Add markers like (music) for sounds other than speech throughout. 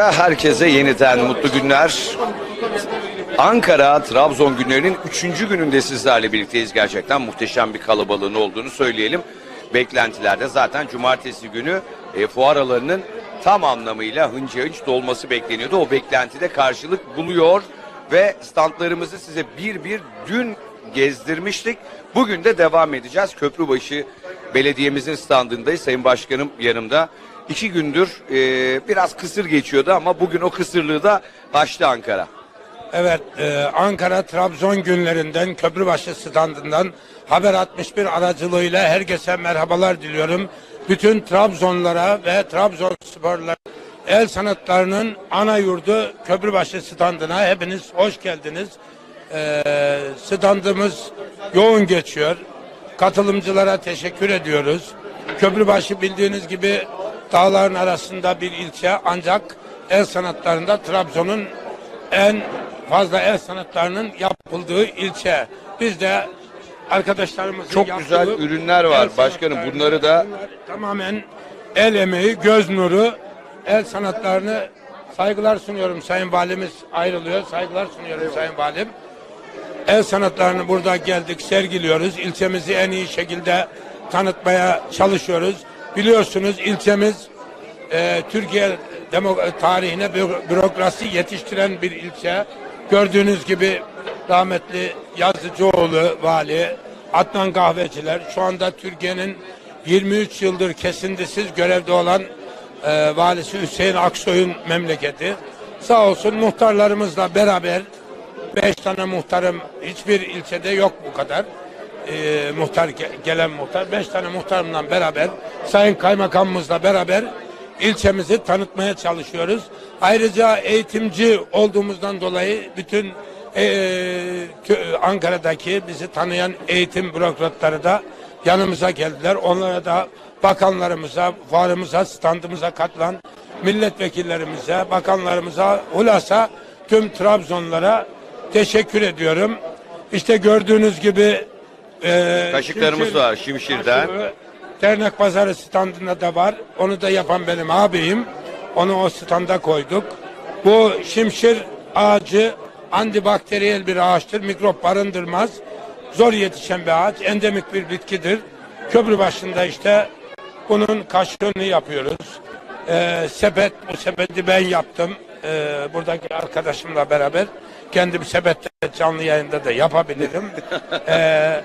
Herkese yeniden mutlu günler. Ankara Trabzon günlerinin üçüncü gününde sizlerle birlikteyiz. Gerçekten muhteşem bir kalabalığın olduğunu söyleyelim. Beklentilerde zaten cumartesi günü e, fuar tam anlamıyla hınca hınç dolması bekleniyordu. O beklentide karşılık buluyor ve standlarımızı size bir bir dün gezdirmiştik. Bugün de devam edeceğiz. Köprübaşı Belediye'mizin standındayız. Sayın Başkanım yanımda. İki gündür e, biraz kısır geçiyordu ama bugün o kısırlığı da aştı Ankara. Evet, e, Ankara Trabzon günlerinden Köprübaşı standından Haber 61 aracılığıyla herkese merhabalar diliyorum. Bütün Trabzonlara ve Trabzonsporlar el sanatlarının ana yurdu Köprübaşı standına hepiniz hoş geldiniz. E, standımız yoğun geçiyor. Katılımcılara teşekkür ediyoruz. Köprübaşı bildiğiniz gibi dağların arasında bir ilçe ancak el sanatlarında Trabzon'un en fazla el sanatlarının yapıldığı ilçe. Biz de arkadaşlarımızın Çok güzel ürünler var başkanım. Bunları da bunlar tamamen el emeği, göz nuru, el sanatlarını saygılar sunuyorum. Sayın Valimiz ayrılıyor. Saygılar sunuyorum Sayın Valim. El sanatlarını burada geldik, sergiliyoruz. İlçemizi en iyi şekilde tanıtmaya çalışıyoruz. Biliyorsunuz ilçemiz e, Türkiye tarihine bü- bürokrasi yetiştiren bir ilçe. Gördüğünüz gibi rahmetli Yazıcıoğlu vali, Adnan Kahveciler, şu anda Türkiye'nin 23 yıldır kesintisiz görevde olan e, valisi Hüseyin Aksoy'un memleketi. Sağ olsun muhtarlarımızla beraber Beş tane muhtarım hiçbir ilçede yok bu kadar. Ee, muhtar ge- gelen muhtar. Beş tane muhtarımla beraber Sayın Kaymakamımızla beraber ilçemizi tanıtmaya çalışıyoruz. Ayrıca eğitimci olduğumuzdan dolayı bütün e, Ankara'daki bizi tanıyan eğitim bürokratları da yanımıza geldiler. Onlara da bakanlarımıza, fuarımıza, standımıza katılan milletvekillerimize, bakanlarımıza, hulasa tüm Trabzonlara teşekkür ediyorum. İşte gördüğünüz gibi e, Kaşıklarımız var, Şimşir'den. kaşığı Dernek pazarı standında da var. Onu da yapan benim abim. Onu o standa koyduk. Bu şimşir ağacı antibakteriyel bir ağaçtır. Mikrop barındırmaz. Zor yetişen bir ağaç. Endemik bir bitkidir. Köprü başında işte bunun kaşığını yapıyoruz. Ee, sepet, bu sepeti ben yaptım. Ee, buradaki arkadaşımla beraber. Kendim sepette canlı yayında da yapabilirim. (laughs) Ee,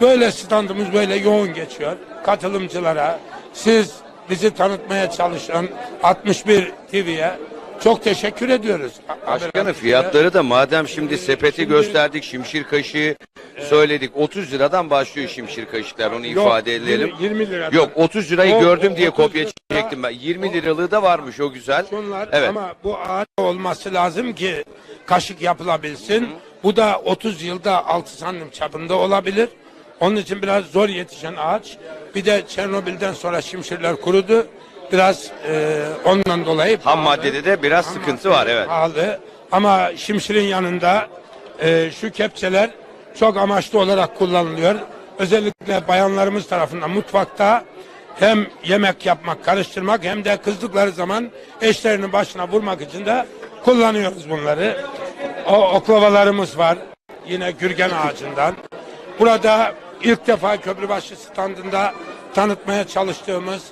Böyle standımız böyle yoğun geçiyor. Katılımcılara, siz bizi tanıtmaya çalışan 61 TV'ye çok teşekkür ediyoruz. Başkanım fiyatları da madem şimdi sepeti gösterdik, şimşir kaşığı söyledik. 30 liradan başlıyor şimşir kaşıklar onu Yok, ifade edelim. 20 20 liradan. Yok 30 lirayı O- gördüm o diye 30 kopya lira- çektim ben. 20 liralığı da varmış o güzel. Bunlar Evet. ama bu ağaç olması lazım ki kaşık yapılabilsin. Bu da 30 yılda 6 santim çapında olabilir. Onun için biraz zor yetişen ağaç. Bir de Çernobil'den sonra şimşirler kurudu. Biraz e, ondan dolayı Ham maddede de biraz Ham sıkıntı var evet. Pahalı. Ama şimşirin yanında e, şu kepçeler çok amaçlı olarak kullanılıyor. Özellikle bayanlarımız tarafından mutfakta hem yemek yapmak, karıştırmak hem de kızdıkları zaman eşlerinin başına vurmak için de kullanıyoruz bunları. O oklavalarımız var. Yine gürgen ağacından. Burada ilk defa Köprübaşı standında tanıtmaya çalıştığımız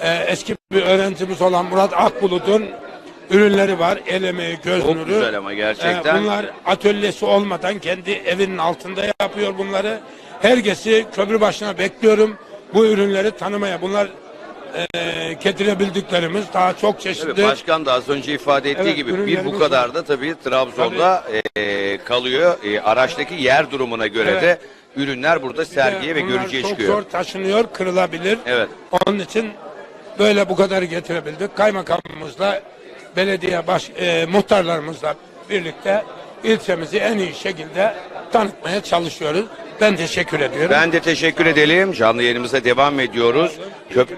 e, eski bir öğrencimiz olan Murat Akbulut'un ürünleri var. El emeği, göz Çok nuru. güzel ama gerçekten. E, bunlar atölyesi olmadan kendi evinin altında yapıyor bunları. Herkesi köprü başına bekliyorum bu ürünleri tanımaya. Bunlar e, getirebildiklerimiz daha çok çeşitli. Tabii başkan da az önce ifade ettiği Evet, gibi bir bu kadar da tabii Trabzon'da e, kalıyor. E, araçtaki yer durumuna göre Evet. de ürünler burada sergiye ve görücüye çok çıkıyor. zor taşınıyor, kırılabilir. Evet. Onun için böyle bu kadar getirebildik. Kaymakamımızla, belediye baş, e, muhtarlarımızla birlikte ilçemizi en iyi şekilde tanıtmaya çalışıyoruz. Ben teşekkür ediyorum. Ben de teşekkür edelim. Canlı yayınımıza devam ediyoruz. Köp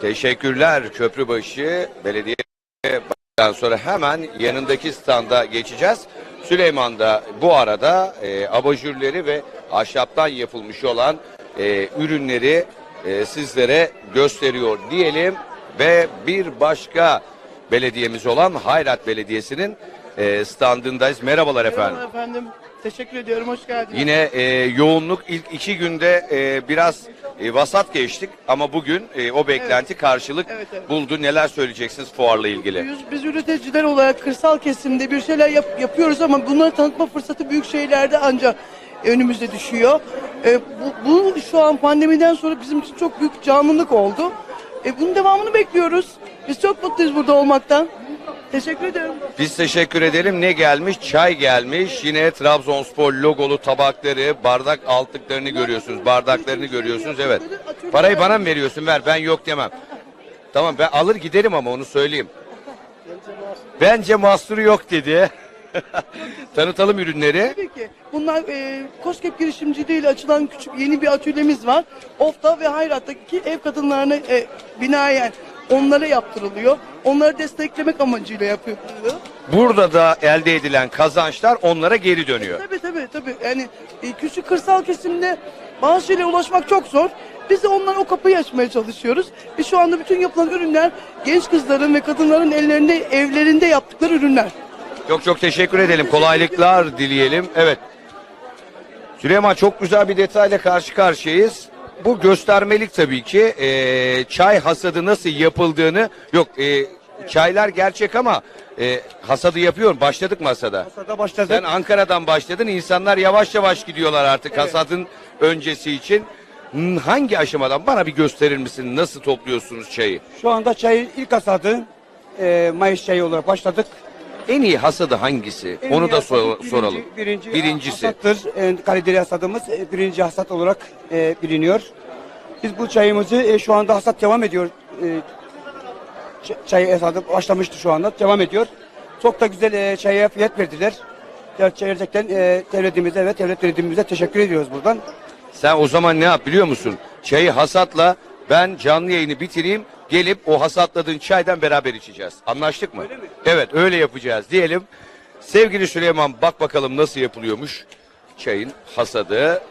Teşekkürler Köprübaşı Belediye Başkanı'ndan sonra hemen yanındaki standa geçeceğiz. Süleyman da bu arada e, abajürleri ve ahşaptan yapılmış olan e, ürünleri e, sizlere gösteriyor diyelim ve bir başka belediyemiz olan Hayrat Belediyesi'nin e, standındayız. Merhabalar efendim. Merhaba efendim. Teşekkür ediyorum. Hoş geldiniz. Yine e, yoğunluk ilk iki günde e, biraz e, vasat geçtik ama bugün e, o beklenti karşılık Evet, evet. buldu. Neler söyleyeceksiniz fuarla ilgili? Biz, biz üreticiler olarak kırsal kesimde bir şeyler yap- yapıyoruz ama bunları tanıtma fırsatı büyük şehirlerde ancak önümüzde düşüyor. E, bu, bu şu an pandemiden sonra bizim için çok büyük canlılık oldu. E, bunun devamını bekliyoruz. Biz çok mutluyuz burada olmaktan. Teşekkür ederim. Biz teşekkür edelim. Ne gelmiş? Çay gelmiş. Yine Trabzonspor logolu tabakları, bardak altlıklarını görüyorsunuz. Bardaklarını görüyorsunuz. Evet. Parayı bana mı veriyorsun? Ver. Ben yok demem. Tamam ben alır giderim ama onu söyleyeyim. Bence mahsuru yok dedi. (laughs) Tanıtalım ürünleri. Tabii ki. Bunlar e, COSGAP girişimciliğiyle açılan küçük yeni bir atölyemiz var. Ofta ve Hayrat'taki ev kadınlarına e, binaen onlara yaptırılıyor. Onları desteklemek amacıyla yapılıyor. Burada da elde edilen kazançlar onlara geri dönüyor. Tabii tabii tabii. Yani e, küçük kırsal kesimde bazı şeylere ulaşmak çok zor. Biz de onlara o kapıyı açmaya çalışıyoruz. Ve şu anda bütün yapılan ürünler genç kızların ve kadınların ellerinde, evlerinde yaptıkları ürünler. Çok çok teşekkür edelim. Kolaylıklar dileyelim. Evet. Süleyman çok güzel bir detayla karşı karşıyayız. Bu göstermelik tabii ki. Ee, çay hasadı nasıl yapıldığını yok e, çaylar gerçek ama e, hasadı yapıyor. Başladık mı hasada? Hasada başladık. Sen Ankara'dan başladın. İnsanlar yavaş yavaş gidiyorlar artık hasadın öncesi için. Hangi aşamadan bana bir gösterir misin? Nasıl topluyorsunuz çayı? Şu anda çayın ilk hasadı e, Mayıs çayı olarak başladık. En iyi hasadı hangisi? En Onu iyi da sor- birinci- soralım. Birinci Birincisi. hasattır. E, kaliteli hasadımız e, birinci hasat olarak e, biliniyor. Biz bu çayımızı e, şu anda hasat devam ediyor. E, ç- çay hasadı başlamıştı şu anda. Devam ediyor. Çok da güzel e, çaya fiyat verdiler. Gerçekten e, devletimize ve devlet yönetimimize teşekkür ediyoruz buradan. Sen o zaman ne yap biliyor musun? Çayı hasatla ben canlı yayını bitireyim. Gelip o hasatladığın çaydan beraber içeceğiz. Anlaştık mı? Evet öyle yapacağız diyelim. Sevgili Süleyman bak bakalım nasıl yapılıyormuş çayın hasadı.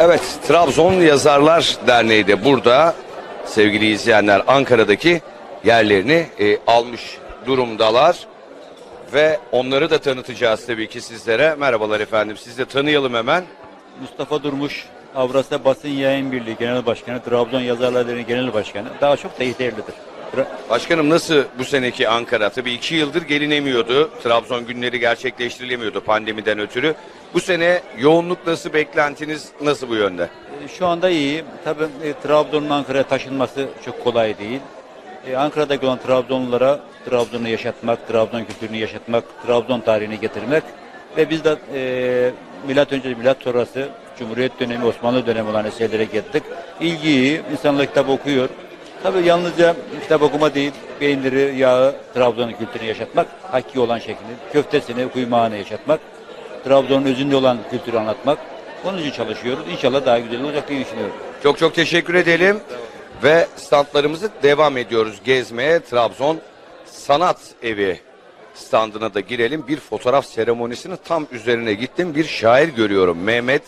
Evet, Trabzon Yazarlar Derneği de burada sevgili izleyenler Ankara'daki yerlerini e, almış durumdalar ve onları da tanıtacağız tabii ki sizlere. Merhabalar efendim, siz de tanıyalım hemen. Mustafa Durmuş, Avrasya Basın Yayın Birliği Genel Başkanı, Trabzon Yazarlar Derneği Genel Başkanı. Daha çok da yeterlidir. Tra- Başkanım nasıl bu seneki Ankara? Tabii iki yıldır gelinemiyordu. Trabzon günleri gerçekleştirilemiyordu pandemiden ötürü. Bu sene yoğunluk nasıl, beklentiniz nasıl bu yönde? e, Şu anda iyi. Tabii e, Trabzon'un Ankara'ya taşınması çok kolay değil. E, Ankara'daki olan Trabzonlulara Trabzon'u yaşatmak, Trabzon kültürünü yaşatmak, Trabzon tarihini getirmek ve biz de e, milat önce milat sonrası Cumhuriyet dönemi, Osmanlı dönemi olan eserlere gittik. İlgi iyi, insanlar kitap okuyor. Tabii yalnızca kitap okuma değil, peyniri, yağı, Trabzon'un kültürünü yaşatmak, hakiki olan şeklini, köftesini, kuymağını yaşatmak, Trabzon'un özünde olan kültürü anlatmak. Onun için çalışıyoruz. İnşallah daha güzel olacak diye düşünüyorum. Çok çok teşekkür edelim ve standlarımızı devam ediyoruz gezmeye. Trabzon Sanat Evi standına da girelim. Bir fotoğraf seremonisinin tam üzerine gittim. Bir şair görüyorum. Mehmet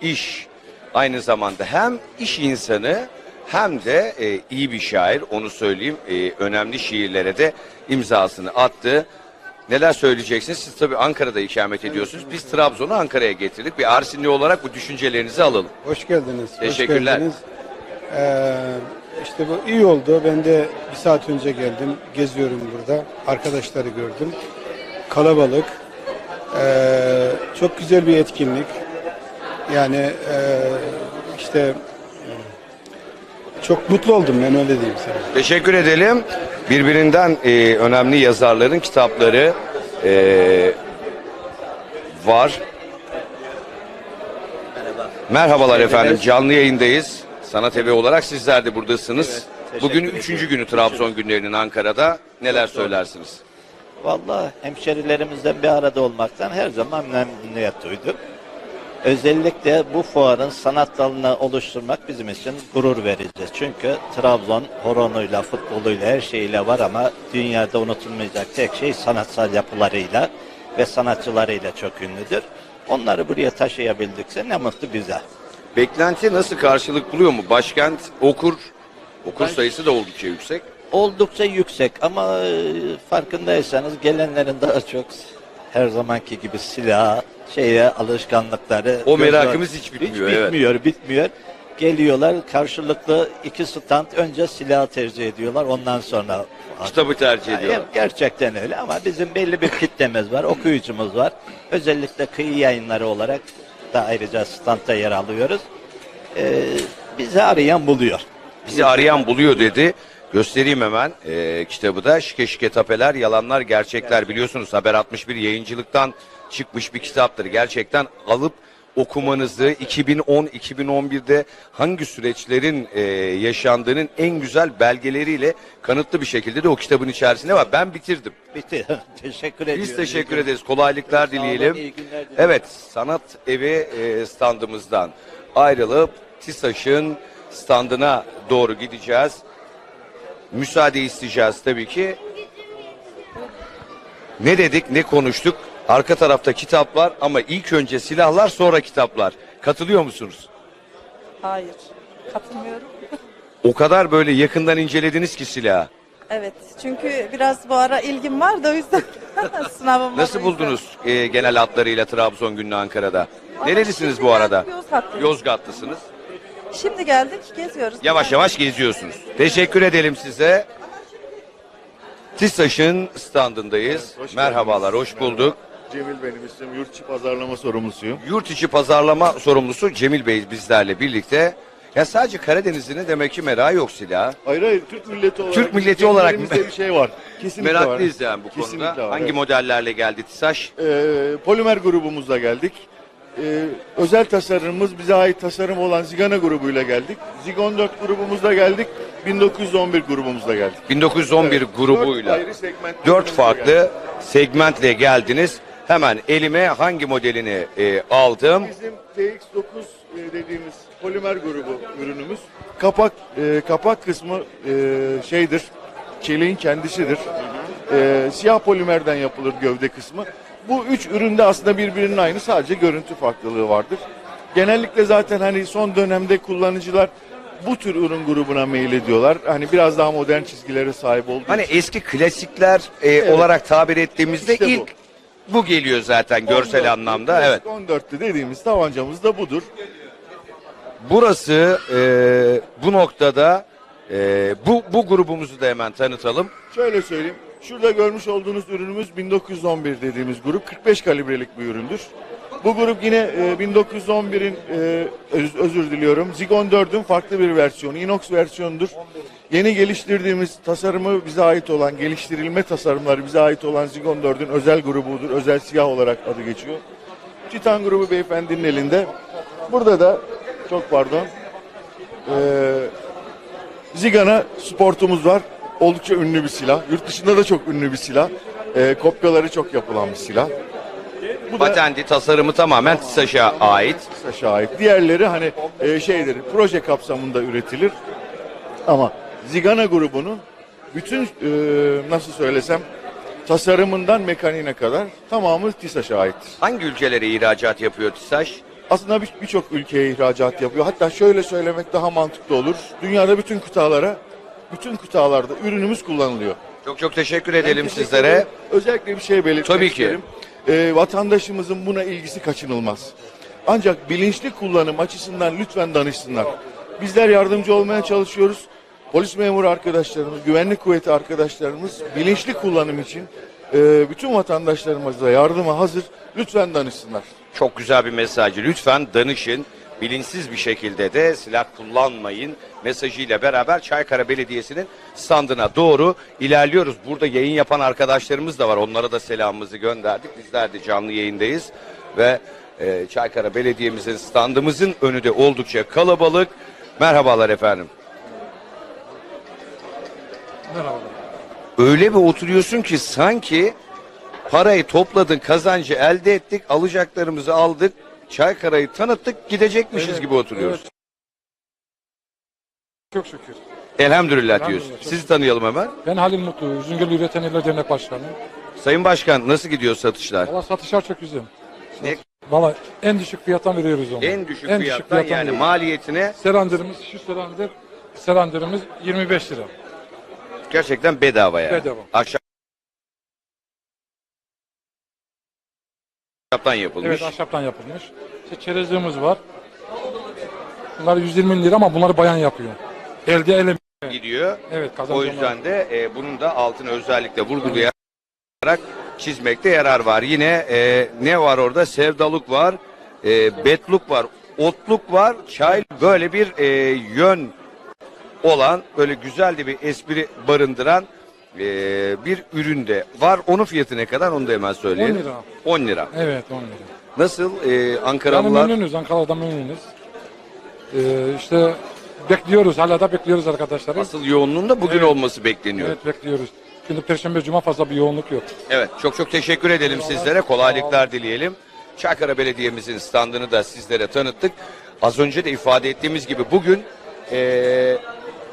İş. Aynı zamanda hem iş insanı hem de e, iyi bir şair. Onu söyleyeyim. E, önemli şiirlere de imzasını attı. Neler söyleyeceksiniz? Siz tabii Ankara'da ikamet ediyorsunuz. Biz Trabzon'u Ankara'ya getirdik. Bir Arsinli olarak bu düşüncelerinizi alalım. Hoş geldiniz. hoş Teşekkürler. geldiniz. Ee, işte bu iyi oldu. Ben de bir saat önce geldim. Geziyorum burada. Arkadaşları gördüm. Kalabalık. Ee, çok güzel bir etkinlik. Yani e, işte çok mutlu oldum ben öyle diyeyim sana. Teşekkür edelim. Birbirinden e, önemli yazarların kitapları e, var. Merhabalar efendim. Canlı yayındayız. Sanat Evi olarak sizler de buradasınız. Bugün üçüncü günü Trabzon günlerinin Ankara'da. Neler söylersiniz? Vallahi hemşerilerimizden bir arada olmaktan her zaman memnuniyet duyduk. Özellikle bu fuarın sanat dalını oluşturmak bizim için gurur verici. Çünkü Trabzon horonuyla, futboluyla, her şeyiyle var ama dünyada unutulmayacak tek şey sanatsal yapılarıyla ve sanatçılarıyla çok ünlüdür. Onları buraya taşıyabildikse ne mutlu bize. Beklenti nasıl karşılık buluyor mu? Başkent okur, okur sayısı da oldukça yüksek. Oldukça yüksek ama e, farkındaysanız gelenlerin daha çok her zamanki gibi silah, şeye alışkanlıkları. O göz- merakımız hiç bitmiyor, evet. bitmiyor, bitmiyor. Geliyorlar karşılıklı iki stand önce silah tercih ediyorlar ondan sonra Kitabı tercih Yani ediyorlar. Gerçekten öyle ama bizim belli bir kitlemiz var, okuyucumuz var. Özellikle kıyı yayınları olarak da ayrıca standta yer alıyoruz. Ee, bizi arayan buluyor. Bizi arayan buluyor dedi. Göstereyim hemen ee, kitabı da. Şike şike tapeler, yalanlar, gerçekler. Biliyorsunuz Haber 61 yayıncılıktan çıkmış bir kitaptır. Gerçekten alıp okumanızı 2010-2011'de hangi süreçlerin ee, yaşandığının en güzel belgeleriyle kanıtlı bir şekilde de o kitabın içerisinde var. Ben bitirdim. Bitti. (laughs) teşekkür ediyorum. Biz teşekkür ederiz. Kolaylıklar Sağ olun, dileyelim. iyi günler dilerim. Evet, sanat evi e, standımızdan ayrılıp TİSAŞ'ın standına doğru gideceğiz. Müsaade isteyeceğiz tabii ki. Ne dedik, ne konuştuk? Arka tarafta kitaplar ama ilk önce silahlar sonra kitaplar. Katılıyor musunuz? Hayır, katılmıyorum. O kadar böyle yakından incelediniz ki silahı. Evet, çünkü biraz bu ara ilgim var da o yüzden (laughs) sınavım var. Nasıl o yüzden. buldunuz e, genel hatlarıyla Trabzon gününü Ankara'da? Ama Nerelisiniz şimdi bu arada? geldik, Yozgatlıyız. Yozgatlısınız. Şimdi geldik, geziyoruz. Yavaş yavaş geziyorsunuz. Teşekkür edelim size. TİSAŞ'ın standındayız. Hoş Merhabalar, hoş bulduk. Cemil benim ismim. Yurt içi pazarlama sorumlusuyum. Yurt içi pazarlama sorumlusu Cemil Bey bizlerle birlikte. Ya sadece Karadeniz'in demek ki merakı yok silah. Hayır hayır Türk milleti olarak. Türk milleti olarak genlerimizde bir şey var. Kesinlikle Meraklıyız var. yani bu Kesinlikle konuda. var, Hangi evet. modellerle geldi TİSAŞ? Ee, polimer grubumuzla geldik. Ee, özel tasarımımız bize ait tasarım olan Zigana grubuyla geldik. Zigon 4 grubumuzla geldik. 1911 grubumuzla geldik. 1911 Evet, grubuyla. dört ayrı segment Dört grubumuzla farklı geldik. segmentle geldiniz. Hemen elime hangi modelini e, aldım? Bizim TX9 e, dediğimiz polimer grubu ürünümüz. Kapak e, kapak kısmı e, şeydir. Çeliğin kendisidir. E, siyah polimerden yapılır gövde kısmı. Bu üç üründe aslında birbirinin aynı sadece görüntü farklılığı vardır. Genellikle zaten hani son dönemde kullanıcılar bu tür ürün grubuna meyil ediyorlar. Hani biraz daha modern çizgilere sahip olduğu Hani için. eski klasikler e, olarak tabir ettiğimizde İşte bu. ilk bu geliyor zaten görsel 14'lü, anlamda. Evet. 14'lü dediğimiz tabancamız da budur. Burası e, bu noktada e, bu bu grubumuzu da hemen tanıtalım. Şöyle söyleyeyim. Şurada görmüş olduğunuz ürünümüz 1911 dediğimiz grup. 45 kalibrelik bir üründür. Bu grup yine e, 1911'in e, öz- özür diliyorum. Zigon 4'ün farklı bir versiyonu. Inox versiyonudur. Yeni geliştirdiğimiz tasarımı bize ait olan, geliştirilme tasarımları bize ait olan Zigon 4'ün özel grubudur. Özel siyah olarak adı geçiyor. Titan grubu beyefendinin elinde. Burada da çok pardon. Eee Zigana sportumuz var. Oldukça ünlü bir silah. Yurt dışında da çok ünlü bir silah. Ee, kopyaları çok yapılan bir silah. Bu Patenti tasarımı tamamen TİSAŞ'a ait. TİSAŞ'a ait. Diğerleri hani e, şeydir, proje kapsamında üretilir. Ama Zigana grubunun bütün e, nasıl söylesem tasarımından mekaniğine kadar tamamı TİSAŞ'a aittir. Hangi ülkelere ihracat yapıyor TİSAŞ? Aslında bir- birçok ülkeye ihracat yapıyor. Hatta şöyle söylemek daha mantıklı olur. Dünyada bütün kıtalara, bütün kıtalarda ürünümüz kullanılıyor. Çok çok teşekkür Ben edelim teşekkür sizlere. ederim. Özellikle bir şey belirtmek Tabii ki. isterim. Ee, vatandaşımızın buna ilgisi kaçınılmaz. Ancak bilinçli kullanım açısından lütfen danışsınlar. Bizler yardımcı olmaya çalışıyoruz. Polis memuru arkadaşlarımız, güvenlik kuvveti arkadaşlarımız bilinçli kullanım için e, bütün vatandaşlarımıza yardıma hazır. Lütfen danışsınlar. Çok güzel bir mesaj. Lütfen danışın. Bilinçsiz bir şekilde de silah kullanmayın mesajıyla beraber Çaykara Belediyesi'nin standına doğru ilerliyoruz. Burada yayın yapan arkadaşlarımız da var. Onlara da selamımızı gönderdik. Bizler de canlı yayındayız ve e, Çaykara Belediye'mizin standımızın önü de oldukça kalabalık. Merhabalar efendim. Öyle bir oturuyorsun ki sanki parayı topladın, kazancı elde ettik, alacaklarımızı aldık, Çaykara'yı tanıttık, gidecekmişiz gibi oturuyoruz. Çok şükür. Elhamdülillah. Elhamdülillah, çok Sizi tanıyalım hemen. Ben Halim Mutlu, Üzüngül Üreten Eller Dernek Başkanı. Sayın Başkan nasıl gidiyor satışlar? Valla satışlar çok güzel. Ne, Valla en düşük fiyattan veriyoruz onu. En düşük fiyattan yani veriyoruz. maliyetine Selandırımız, şu selandır, selandırımız 25 lira. gerçekten bedava yani. Bedava. Ahşaptan yapılmış. Evet ahşaptan yapılmış. İşte çerezliğimiz var. Bunlar 120 lira ama bunları bayan yapıyor. Elde ele. gidiyor. Evet O yüzden de e, bunun da altını özellikle vurgulayarak çizmekte yarar var. Yine e, ne var orada? Sevdalık var, e, betluk var, otluk var, çay böyle bir e, yön olan böyle güzel de bir espri barındıran e, bir ürün de var. Onun fiyatı ne kadar onu da hemen söyleyelim. 10 lira. 10 lira. Evet 10 lira. Nasıl e, Yani Ankaralılar memnunuz, Ankara'da memnunuz. Ee, işte bekliyoruz, hala da bekliyoruz arkadaşlar. asıl yoğunluğunda bugün Evet. olması bekleniyor. Evet bekliyoruz. Şimdi Perşembe, Cuma fazla bir yoğunluk yok. Evet çok çok teşekkür edelim sizlere. Kolaylıklar dileyelim. Çankara Belediye'mizin standını da sizlere tanıttık. Az önce de ifade ettiğimiz gibi bugün eee,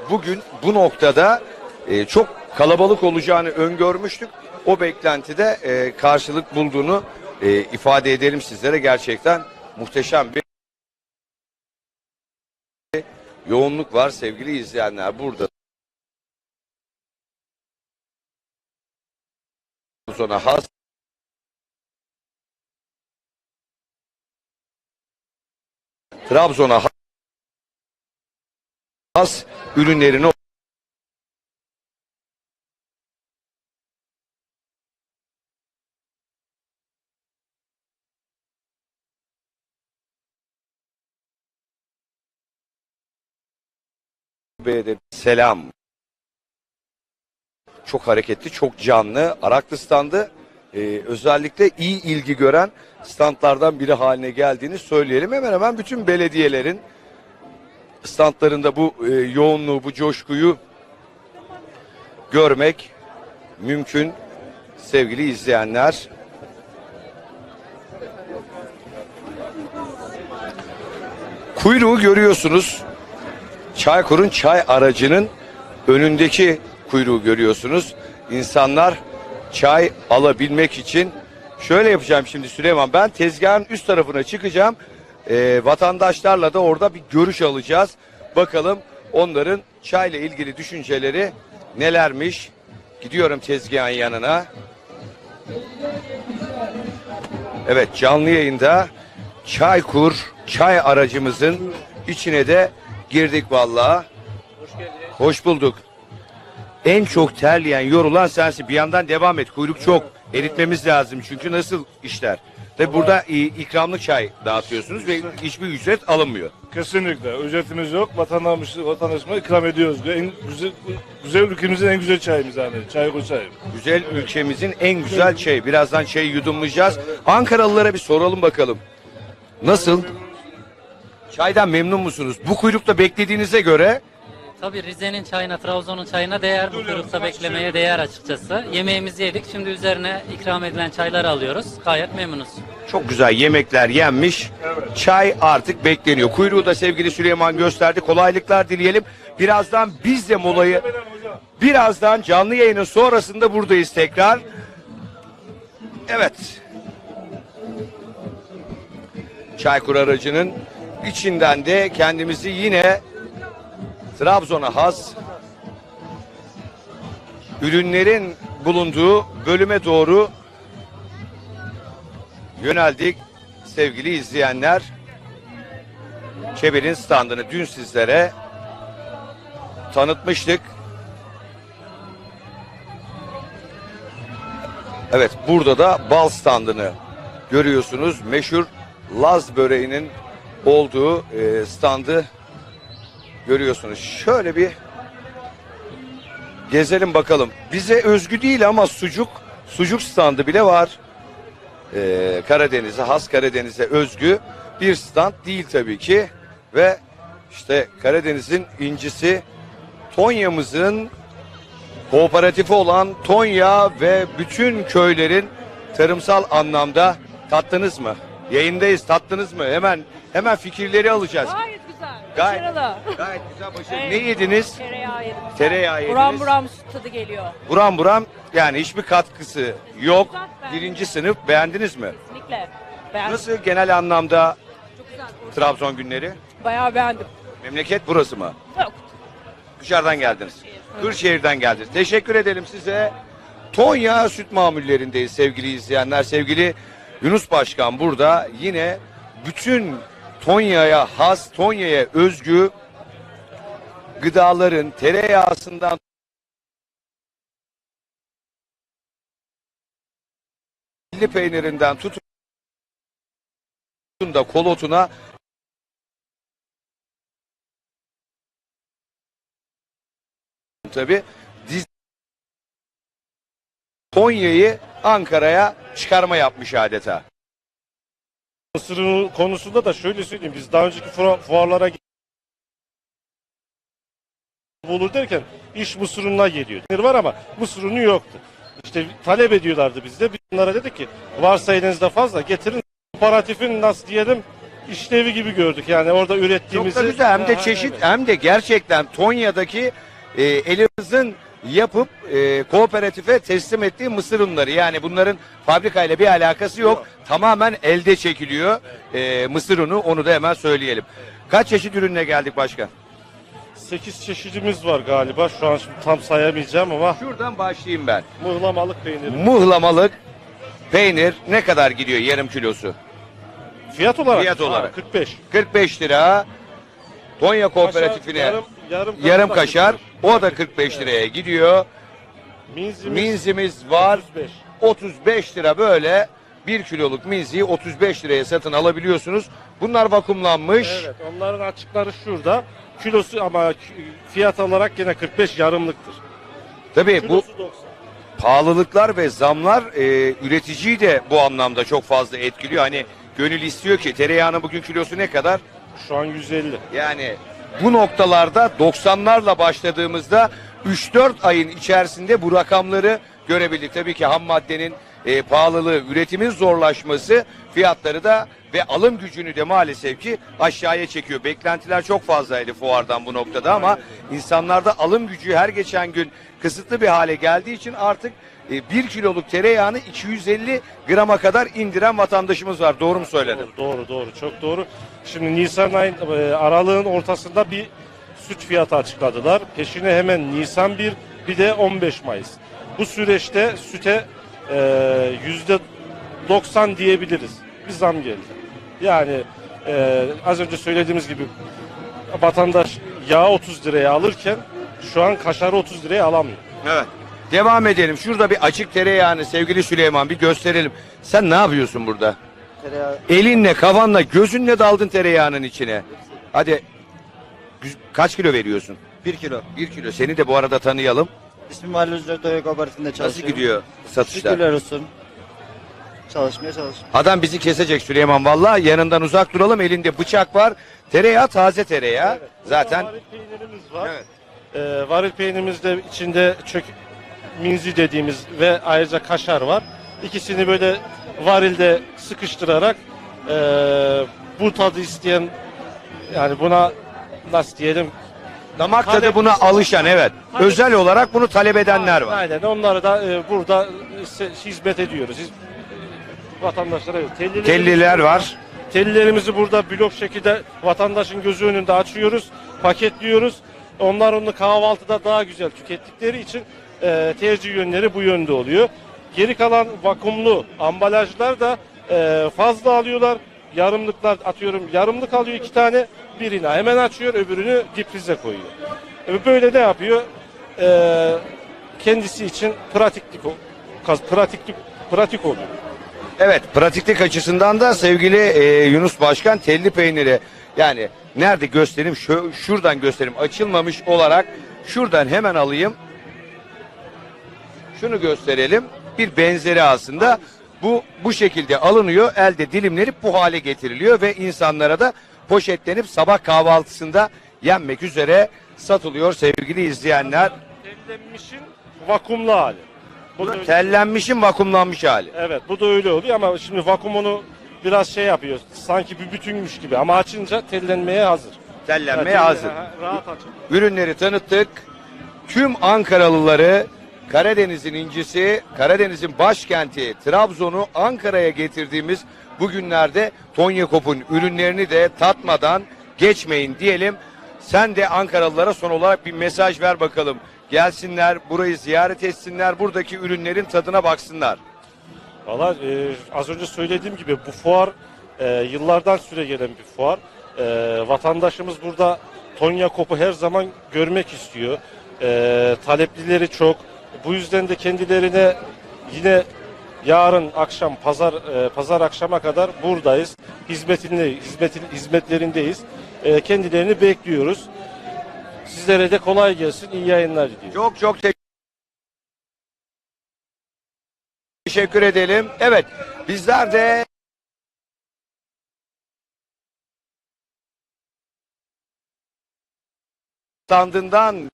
bugün bu noktada eee, çok kalabalık olacağını öngörmüştük. O beklentide eee, karşılık bulduğunu eee, ifade edelim sizlere. Gerçekten muhteşem bir yoğunluk var sevgili izleyenler burada. Trabzon'a has Trabzon'a has ürünlerini Bey'de selam. Çok hareketli, çok canlı. Araklı standı e, özellikle iyi ilgi gören standlardan biri haline geldiğini söyleyelim. Hemen hemen bütün belediyelerin standlarında bu e, yoğunluğu, bu coşkuyu görmek mümkün sevgili izleyenler. Kuyruğu görüyorsunuz. Çaykur'un çay aracının önündeki kuyruğu görüyorsunuz. İnsanlar çay alabilmek için şöyle yapacağım şimdi Süleyman. Ben tezgahın üst tarafına çıkacağım. Ee, vatandaşlarla da orada bir görüş alacağız. Bakalım onların çayla ilgili düşünceleri nelermiş. Gidiyorum tezgahın yanına. Evet canlı yayında Çaykur çay aracımızın içine de girdik vallahi. Hoş bulduk. En çok terleyen, yorulan sensin. Bir yandan devam et. Kuyruk çok. Eritmemiz lazım çünkü nasıl işler? Tabi burada i- ikramlık çay dağıtıyorsunuz ve hiçbir ücret alınmıyor. Kesinlikle. Ücretimiz yok. Vatandaş, vatandaşıma ikram ediyoruz. En güzel, güzel ülkemizin en güzel çayımız yani. Çaykur çayı. Güzel ülkemizin en güzel çayı. Birazdan çayı yudumlayacağız. Ankaralılara bir soralım bakalım. Nasıl? Çaydan memnun musunuz? Bu kuyrukta beklediğinize göre Tabii Rize'nin çayına, Trabzon'un çayına değer. Bu kuyrukta beklemeye değer açıkçası. Yemeğimizi yedik. Şimdi üzerine ikram edilen çayları alıyoruz. Gayet memnunuz. Çok güzel yemekler yenmiş. Çay artık bekleniyor. Kuyruğu da sevgili Süleyman gösterdi. Kolaylıklar dileyelim. Birazdan biz de molayı birazdan canlı yayının sonrasında buradayız tekrar. Evet. Çaykur aracının içinden de kendimizi yine Trabzon'a has ürünlerin bulunduğu bölüme doğru yöneldik sevgili izleyenler. Çevir'in standını dün sizlere tanıtmıştık. Evet burada da bal standını görüyorsunuz. Meşhur Laz böreğinin olduğu e, standı görüyorsunuz. Şöyle bir gezelim bakalım. Bize özgü değil ama sucuk, sucuk standı bile var e, Karadeniz'e, has Karadeniz'e özgü bir stand değil tabii ki. Ve işte Karadeniz'in incisi Tonya'mızın kooperatifi olan Tonya ve bütün köylerin tarımsal anlamda tattınız mı? Yayındayız tattınız mı? Hemen hemen fikirleri alacağız. Gayet güzel. Gayet- Başarılı. Gayet güzel başarılı. Evet. Ne yediniz? Tereyağı yedim. Tereyağı yediniz. Buram buram süt tadı geliyor. Buram buram yani hiçbir katkısı yok. Güzel, Birinci sınıf beğendiniz mi? Kesinlikle. Beğendim. Nasıl genel anlamda Trabzon günleri? Bayağı beğendim. Memleket burası mı? Yok. Dışarıdan geldiniz. Kırşehir'den geldiniz. Teşekkür edelim size. Tonya süt mamullerindeyiz sevgili izleyenler. Sevgili Yunus Başkan burada yine bütün Tonya'ya has, Tonya'ya özgü gıdaların tereyağısından Milli peynirinden tutun da kolotuna tabi Konya'yı Ankara'ya çıkarma yapmış adeta. Mısır konusunda da şöyle söyleyeyim. Biz daha önceki fuar- fuarlara bulur derken iş mısır ununa geliyor. Var ama mısır unu yoktu. İşte talep ediyorlardı bizde. Biz onlara dedik ki varsa elinizde fazla getirin. Operatifin nasıl diyelim işlevi gibi gördük. Yani orada Çok ürettiğimizi. da güzel hem de çeşit hem de gerçekten Tonya'daki e, elimizin yapıp e, kooperatife teslim ettiği mısır unları. Yani bunların fabrikayla bir alakası yok. Tamamen elde çekiliyor e, mısır unu onu da hemen söyleyelim. Kaç çeşit ürünle geldik başkan? 8 çeşidimiz var galiba. Şu an şimdi tam sayamayacağım ama Şuradan başlayayım ben. mıhlamalık peyniri. Muhlamalık peynir ne kadar gidiyor yarım kilosu? Fiyat olarak. Fiyat olarak. 45. 45 lira. Tonya kooperatifine Kaşar, yarım, yarım, yarım, kaşar o da 45 liraya gidiyor. Minzimiz, Minzimiz var 35. 35 lira böyle 1 kiloluk minziyi 35 liraya satın alabiliyorsunuz. Bunlar vakumlanmış. Evet onların açıkları şurada. Kilosu ama fiyat olarak yine 45 yarımlıktır. Tabii bu Kilosu 90. pahalılıklar ve zamlar e, üreticiyi de bu anlamda çok fazla etkiliyor. Hani gönül istiyor ki tereyağının bugün kilosu ne kadar? Şu an 150. Yani bu noktalarda 90'larla başladığımızda 3-4 ayın içerisinde bu rakamları görebildik. Tabii ki ham maddenin e, pahalılığı, üretimin zorlaşması fiyatları da ve alım gücünü de maalesef ki aşağıya çekiyor. Beklentiler çok fazlaydı fuardan bu noktada ama insanlarda alım gücü her geçen gün kısıtlı bir hale geldiği için artık 1 kiloluk tereyağını 250 grama kadar indiren vatandaşımız var. Doğru mu söyledim? Doğru, doğru doğru çok doğru. Şimdi Nisan ayın e, aralığın ortasında bir süt fiyatı açıkladılar. Peşine hemen Nisan 1 bir de 15 Mayıs. Bu süreçte süte e, yüzde 90 diyebiliriz. Bir zam geldi. Yani e, az önce söylediğimiz gibi vatandaş yağı 30 liraya alırken şu an kaşarı 30 liraya alamıyor. Evet. Devam edelim. Şurada bir açık tereyağını sevgili Süleyman bir gösterelim. Sen ne yapıyorsun burada? Tereyağı Elinle, kafanla, gözünle daldın tereyağının içine. Hadi güz- kaç kilo veriyorsun? 1 kilo. Bir kilo. Seni de bu arada tanıyalım. İsmim Ali Özgür Toy Kooperatifinde Nasıl çalışıyorum. gidiyor satışlar? Şükürler olsun. Çalışmaya çalışıyorum. Adam bizi kesecek Süleyman valla. Yanından uzak duralım. Elinde bıçak var. Tereyağı taze tereyağı. Zaten Varil peynirimiz var. Evet. Ee, varil peynirimizde içinde çök minzi dediğimiz ve ayrıca kaşar var. İkisini böyle varilde sıkıştırarak ee, bu tadı isteyen yani buna nasıl diyelim damak tadı Talep- buna alışan evet. Talep- Özel olarak bunu talep edenler var. Aynen onları da e, burada e, hizmet ediyoruz. Hiz- vatandaşlara evet. Tellilerimiz- Telliler var. Tellilerimizi burada blok şekilde vatandaşın gözü önünde açıyoruz, paketliyoruz. Onlar onu kahvaltıda daha güzel tükettikleri için e, tercih yönleri bu yönde oluyor. Geri kalan vakumlu ambalajlar da e, fazla alıyorlar. Yarımlıklar atıyorum yarımlık alıyor iki tane birini hemen açıyor öbürünü difrize koyuyor. E, Böyle ne yapıyor? E, kendisi için pratiklik pratiklik pratik oluyor. Evet pratiklik açısından da sevgili e, Yunus Başkan telli peyniri yani nerede göstereyim şu, şuradan göstereyim açılmamış olarak şuradan hemen alayım. Şunu gösterelim bir benzeri aslında bu bu şekilde alınıyor elde dilimlenip bu hale getiriliyor ve insanlara da poşetlenip sabah kahvaltısında yenmek üzere satılıyor sevgili izleyenler. Tellenmişin vakumlu hali. Bu da- Tellenmişin vakumlanmış hali. Evet bu da öyle oluyor ama şimdi vakum onu biraz şey yapıyor. Sanki bir bütünmüş gibi ama açınca tellenmeye hazır. Tellenmeye Ha, hazır. ha, Rahat açın. ürünleri tanıttık. Tüm Ankaralıları Karadeniz'in incisi, Karadeniz'in başkenti Trabzon'u Ankara'ya getirdiğimiz bugünlerde Tonyakop'un ürünlerini de tatmadan geçmeyin diyelim. Sen de Ankaralılara son olarak bir mesaj ver bakalım. Gelsinler, burayı ziyaret etsinler, buradaki ürünlerin tadına baksınlar. Valla e, az önce söylediğim gibi bu fuar e, yıllardan süre gelen bir fuar. E, vatandaşımız burada Tonya Kop'u her zaman görmek istiyor. E, taleplileri çok. Bu yüzden de kendilerine yine yarın akşam pazar e, pazar akşama kadar buradayız. Hizmetinde hizmetin hizmetlerindeyiz. E, kendilerini bekliyoruz. Sizlere de kolay gelsin. iyi yayınlar diliyorum. Çok çok te- teşekkür edelim. Evet, bizler de standından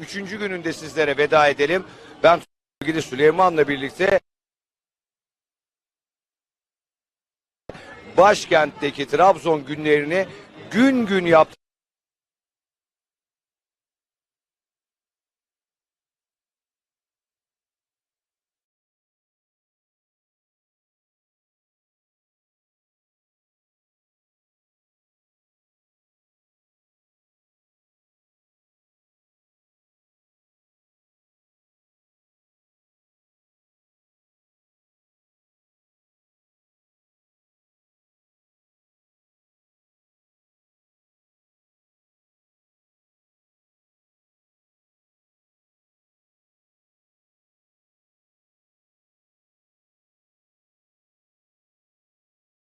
üçüncü gününde sizlere veda edelim. Ben sevgili Süleyman'la birlikte başkentteki Trabzon günlerini gün gün yaptık.